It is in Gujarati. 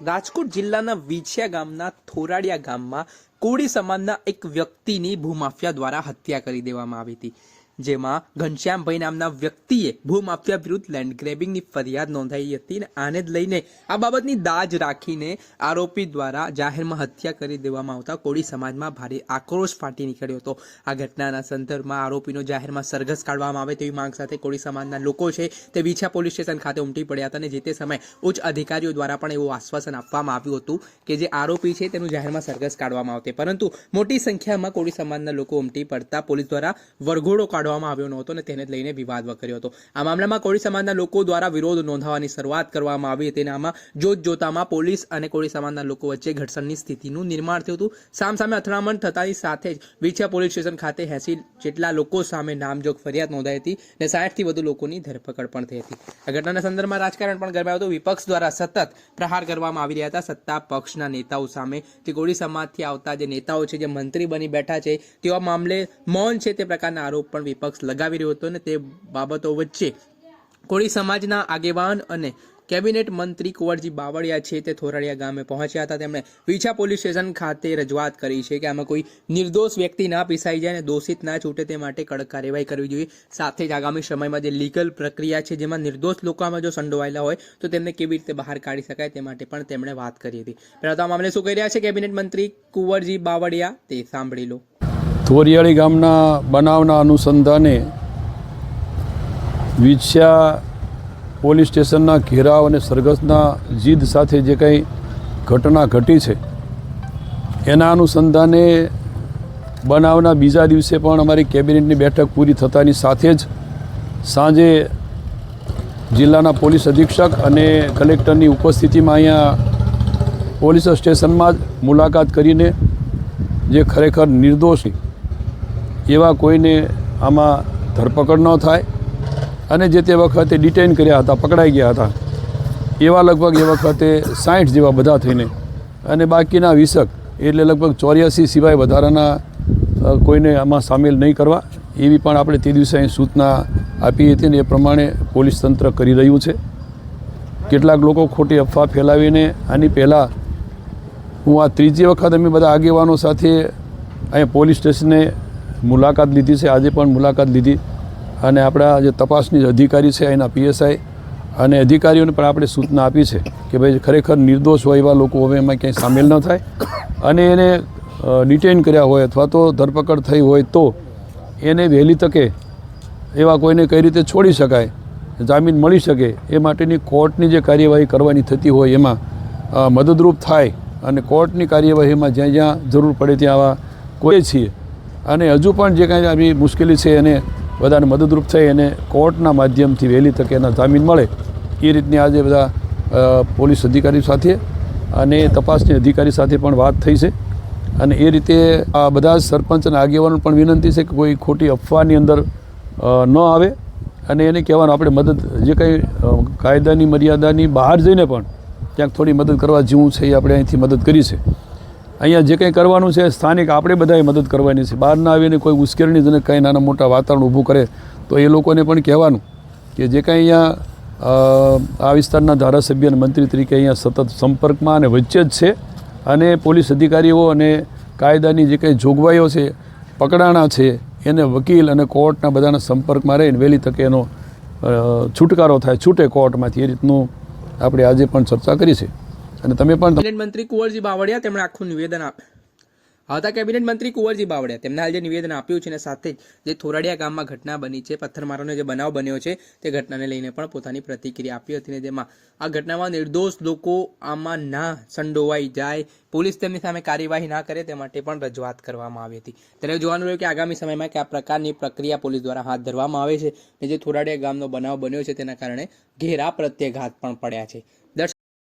રાજકોટ જિલ્લાના વિછિયા ગામના થોરાડિયા ગામમાં કોળી સમાજના એક વ્યક્તિની ભૂમાફિયા દ્વારા હત્યા કરી દેવામાં આવી હતી. જેમાં ઘનશ્યામભાઈ નામના વ્યક્તિએ ભૂમાફિયા વિરુદ્ધ લેન્ડ ગ્રેબિંગની ફરિયાદ નોંધાઈ હતી અને આને જ લઈને આ બાબતની દાજ રાખીને આરોપી દ્વારા જાહેરમાં હત્યા કરી દેવામાં આવતા કોળી સમાજમાં ભારે આક્રોશ ફાટી નીકળ્યો હતો. આ ઘટનાના સંદર્ભમાં આરોપીનો જાહેરમાં સરઘસ કાઢવામાં આવે તેવી માંગ સાથે કોળી સમાજના લોકો છે તે વિછા પોલીસ સ્ટેશન ખાતે ઉમટી પડ્યા હતા અને જે તે સમયે ઉચ્ચ અધિકારીઓ દ્વારા પણ એવું આશ્વાસન આપવામાં આવ્યું હતું કે જે આરોપી છે તેનું જાહેરમાં સરઘસ કાઢવામાં આવશે. પરંતુ મોટી સંખ્યામાં કોળી સમાજના લોકો ઉમટી પડતા પોલીસ દ્વારા વરઘોડો કાઢવામાં આવ્યો નહોતો અને તેને લઈને વિવાદ વકર્યો હતો. આ મામલામાં કોળી સમાજના લોકો દ્વારા વિરોધ નોંધાવવાની શરૂઆત કરવામાં આવી હતી આમાં જોત જોતામાં પોલીસ અને કોળી સમાજના લોકો વચ્ચે ઘર્ષણની સ્થિતિનું નિર્માણ થયું હતું. સામસામે અથડામણ થતાની સાથે જ વિછિયા પોલીસ સ્ટેશન ખાતે એસી જેટલા લોકો સામે નામજોગ ફરિયાદ નોંધાઈ હતી અને સાઠથી વધુ લોકોની ધરપકડ પણ થઈ હતી. આ ઘટનાના સંદર્ભમાં રાજકારણ પણ ગરમાયું હતું. વિપક્ષ દ્વારા સતત પ્રહાર કરવામાં આવી રહ્યા હતા. સત્તા પક્ષના નેતાઓ સામે જે કોળી સમાજથી આવતા જે નેતાઓ છે, જે મંત્રી બની બેઠા છે તેવા મામલે મૌન છે તે પ્રકારના આરોપ પણ વિપક્ષ લગાવી રહ્યો હતો ને તે બાબતો વચ્ચે કોળી સમાજના આગેવાન અને કેબિનેટ મંત્રી કુંવરજી બાવળિયા છે તે થોરાડિયા ગામે પહોંચ્યા હતા. તેમણે વિછા પોલીસ સ્ટેશન ખાતે રજૂઆત કરી છે કે આમાં કોઈ નિર્દોષ વ્યક્તિ ના પીસાઈ જાય અને દોષિત ના છૂટે તે માટે કડક કાર્યવાહી કરવી જોઈએ. સાથે જ આગામી સમયમાં જે લીગલ પ્રક્રિયા છે જેમાં નિર્દોષ લોકો આમાં જો સંડોવાયેલા હોય તો તેમને કેવી રીતે બહાર કાઢી શકાય તે માટે પણ તેમણે વાત કરી હતી. પહેલાં તો આ મામલે શું કહી રહ્યા છે? કેબિનેટ મંત્રી કુંવરજી બાવળિયા, તે સાંભળી લો. થોરિયાળી ગામના બનાવના અનુસંધાને વિછ્યા પોલીસ સ્ટેશનના ઘેરાવ અને સરઘસના જીદ સાથે જે કંઈ ઘટના ઘટી છે, એના અનુસંધાને બનાવના બીજા દિવસે પણ અમારી કેબિનેટની બેઠક પૂરી થતાની સાથે જ સાંજે જિલ્લાના પોલીસ અધિક્ષક અને કલેક્ટરની ઉપસ્થિતિમાં અહીંયા પોલીસ સ્ટેશનમાં જ મુલાકાત કરીને જે ખરેખર નિર્દોષ એવા કોઈને આમાં ધરપકડ ન થાય. અને જે તે વખતે ડિટેન કર્યા હતા, પકડાઈ ગયા હતા, એવા લગભગ એ વખતે સાઠ જેવા બધા થઈને અને બાકીના વીસક, એટલે લગભગ ચોર્યાસી સિવાય વધારાના કોઈને આમાં સામેલ નહીં કરવા. એવી પણ આપણે તે દિવસે અહીં સૂચના આપી હતી ને એ પ્રમાણે પોલીસ તંત્ર કરી રહ્યું છે. કેટલાક લોકો ખોટી અફવા ફેલાવીને આની પહેલાં હું આ ત્રીજી વખત અમે બધા આગેવાનો સાથે અહીંયા પોલીસ સ્ટેશને મુલાકાત લીધી છે. આજે પણ મુલાકાત લીધી અને આપણા જે તપાસની અધિકારી છે, એના પીએસઆઈ અને અધિકારીઓને પણ આપણે સૂચના આપી છે કે ભાઈ ખરેખર નિર્દોષ હોય એવા લોકો હવે એમાં ક્યાંય સામેલ ન થાય અને એને ડિટેન કર્યા હોય અથવા તો ધરપકડ થઈ હોય તો એને વહેલી તકે એવા કોઈને કઈ રીતે છોડી શકાય, જામીન મળી શકે એ માટેની કોર્ટની જે કાર્યવાહી કરવાની થતી હોય એમાં મદદરૂપ થાય અને કોર્ટની કાર્યવાહીમાં જ્યાં જ્યાં જરૂર પડે ત્યાં આવા કોઈ છીએ અને હજુ પણ જે કાંઈ આવી મુશ્કેલી છે એને બધાને મદદરૂપ થઈ અને કોર્ટના માધ્યમથી વહેલી તકે એના જામીન મળે, એ રીતની આજે બધા પોલીસ અધિકારી સાથે અને તપાસની અધિકારી સાથે પણ વાત થઈ છે. અને એ રીતે આ બધા સરપંચ અને આગેવાનો પણ વિનંતી છે કે કોઈ ખોટી અફવાની અંદર ન આવે. અને એને કહેવાનું આપણે મદદ, જે કંઈ કાયદાની મર્યાદાની બહાર જઈને પણ ક્યાંક થોડી મદદ કરવા જેવું છે એ આપણે અહીંથી મદદ કરી છે. અહીંયા જે કંઈ કરવાનું છે, સ્થાનિક આપણે બધાએ મદદ કરવાની છે. બહાર ના આવીને કોઈ ઉશ્કેરણીજનક કંઈ નાના મોટા વાતાવરણ ઊભું કરે, તો એ લોકોને પણ કહેવાનું કે જે કાંઈ અહીંયા આ વિસ્તારના ધારાસભ્ય અને મંત્રી તરીકે અહીંયા સતત સંપર્કમાં અને વચ્ચે જ છે. અને પોલીસ અધિકારીઓ અને કાયદાની જે કંઈ જોગવાઈઓ છે, પકડાણા છે, એને વકીલ અને કોર્ટના બધાના સંપર્કમાં રહીને વહેલી તકે એનો છુટકારો થાય, છૂટે કોર્ટમાંથી. એ રીતનું આપણે આજે પણ ચર્ચા કરી છે. અને તમે પણ કેબિનેટ મંત્રી કુંવરજી બાવળિયા તેમણે આખું નિવેદન આપ્યું. હતા કેબિનેટ મંત્રી કુંવરજી બાવળિયા તેમણે આજે નિવેદન આપ્યું છે અને સાથે જ જે થોરાડિયા ગામમાં ઘટના બની છે, પથ્થરમારોનો જે બનાવ બન્યો છે, તે ઘટનાને લઈને પણ પોતાની પ્રતિક્રિયા આપી હતી અને જેમાં આ ઘટનામાં નિર્દોષ લોકો આમાં ના સંડોવાઈ જાય, પોલીસ તેમની સામે કાર્યવાહી ના કરે તે માટે પણ રજૂઆત કરવામાં આવી હતી. ત્યારે જોવાનું રહ્યું કે આગામી સમયમાં કયા પ્રકારની પ્રક્રિયા પોલીસ દ્વારા હાથ ધરવામાં આવે છે અને જે થોરાડિયા ગામનો બનાવ બન્યો છે તેના કારણે ઘેરા પ્રત્યાઘાત પણ પડ્યા છે.